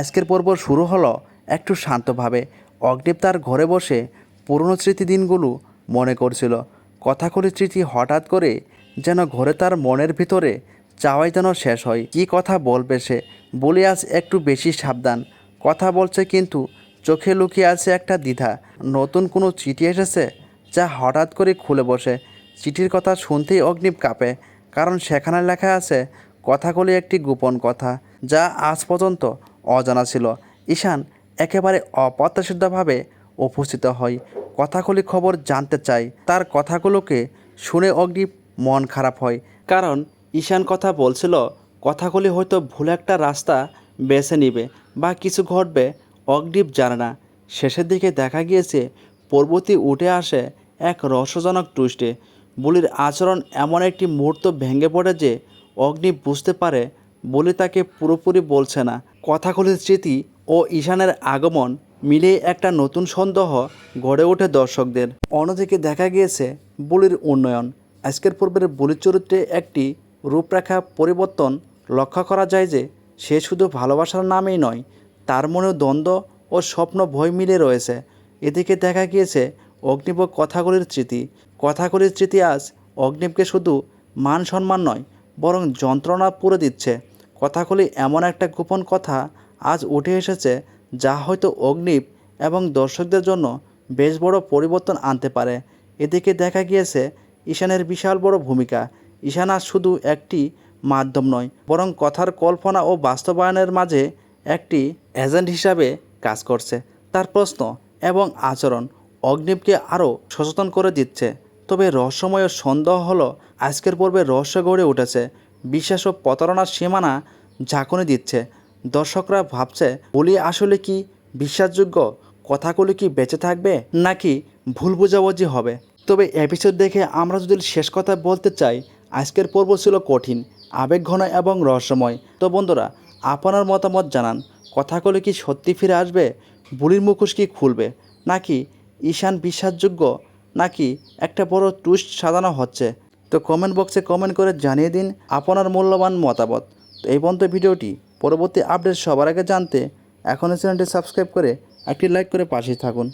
আজকের পর্ব শুরু হলো একটু শান্তভাবে। অগ্নিপ তার ঘরে বসে পুরনো স্মৃতি দিনগুলো মনে করছিল। কথাগুলি স্মৃতি হঠাৎ করে যেন ঘরে তার মনের ভিতরে চাওয়াই যেন শেষ হয়। কি কথা বলবে সে? বলে আজ একটু বেশি সাবধান। কথা বলছে কিন্তু চোখে লুকিয়ে আছে একটা দ্বিধা। নতুন কোনো চিঠি এসেছে যা হঠাৎ করে খুলে বসে। চিঠির কথা শুনতেই অগ্নিপ কাঁপে, কারণ সেখানে লেখা আছে, কথাগুলি একটি গোপন কথা, যা আজ পর্যন্ত অজানা ছিল। ঈশান একেবারে অপ্রত্যাশিতভাবে উপস্থিত হয়। কথাগুলি খবর জানতে চাই তার কথাগুলোকে শুনে অগ্নিপ মন খারাপ হয়। কারণ ঈশান কথা বলছিল, কথাগুলি হয়তো ভুল একটা রাস্তা বেছে নিবে বা কিছু ঘটবে অগ্নিপ জানে না। শেষের দিকে দেখা গিয়েছে পর্বতী উঠে আসে এক রহস্যজনক টুইস্টে। বলির আচরণ এমন একটি মুহূর্ত ভেঙে পড়ে যে অগ্নি বুঝতে পারে, বলি তাকে পুরোপুরি বলছে না। কথাগুলির স্মৃতি ও ঈশানের আগমন মিলিয়ে একটা নতুন সন্দেহ গড়ে ওঠে দর্শকদের। অন্যদিকে দেখা গিয়েছে বুলির উন্নয়ন। আজকের পূর্বের বুলির চরিত্রে একটি রূপরেখা পরিবর্তন লক্ষ্য করা যায় যে, সে শুধু ভালোবাসার নামেই নয়, তার মনেও দ্বন্দ্ব ও স্বপ্ন ভয় মিলে রয়েছে। এদিকে দেখা গিয়েছে অগ্নিব কথাগুলির স্মৃতি। কথাগুলির স্মৃতি আজ অগ্নিবকে শুধু মান সম্মান নয়, বরং যন্ত্রণা পুরে দিচ্ছে। কথাগুলি এমন একটা গোপন কথা আজ উঠে এসেছে যা হয়তো অগ্নিব এবং দর্শকদের জন্য বেশ বড় পরিবর্তন আনতে পারে। এদিকে দেখা গিয়েছে, ঈশানের বিশাল বড় ভূমিকা। ঈশান আজ শুধু একটি মাধ্যম নয়, বরং কথার কল্পনা ও বাস্তবায়নের মাঝে একটি এজেন্ট হিসাবে কাজ করছে। তার প্রশ্ন এবং আচরণ অগ্নিবকে আরও সচেতন করে দিচ্ছে। তবে রহস্যময় সন্দেহ হলো, আজকের পর্বে রহস্য গড়ে উঠেছে। বিশ্বাস ও প্রতারণার সীমানা ঝাঁকুনি দিচ্ছে। দর্শকরা ভাবছে, বলি আসলে কি বিশ্বাসযোগ্য কথাগুলি কি বেঁচে থাকবে নাকি ভুল বোঝাবুঝি হবে? তবে এপিসোড দেখে আমরা যদি শেষ কথা বলতে চাই, আজকের পর্ব ছিল কঠিন, আবেগঘন এবং রহস্যময়। তো বন্ধুরা, আপনার মতামত জানান, কথাগুলি কি সত্যি ফিরে আসবে বুলির মুখোশ কি খুলবে, নাকি ঈশান বিশ্বাসযোগ্য, নাকি একটা বড় টুইস্ট সাজানো হচ্ছে? তো কমেন্ট বক্সে কমেন্ট করে জানিয়ে দিন আপনার মূল্যবান মতামত। তো এই পর্যন্ত ভিডিওটি পরবর্তী আপডেট সবার আগে জানতে এখনই চ্যানেলটি সাবস্ক্রাইব করে একটি লাইক করে পাশে থাকুন।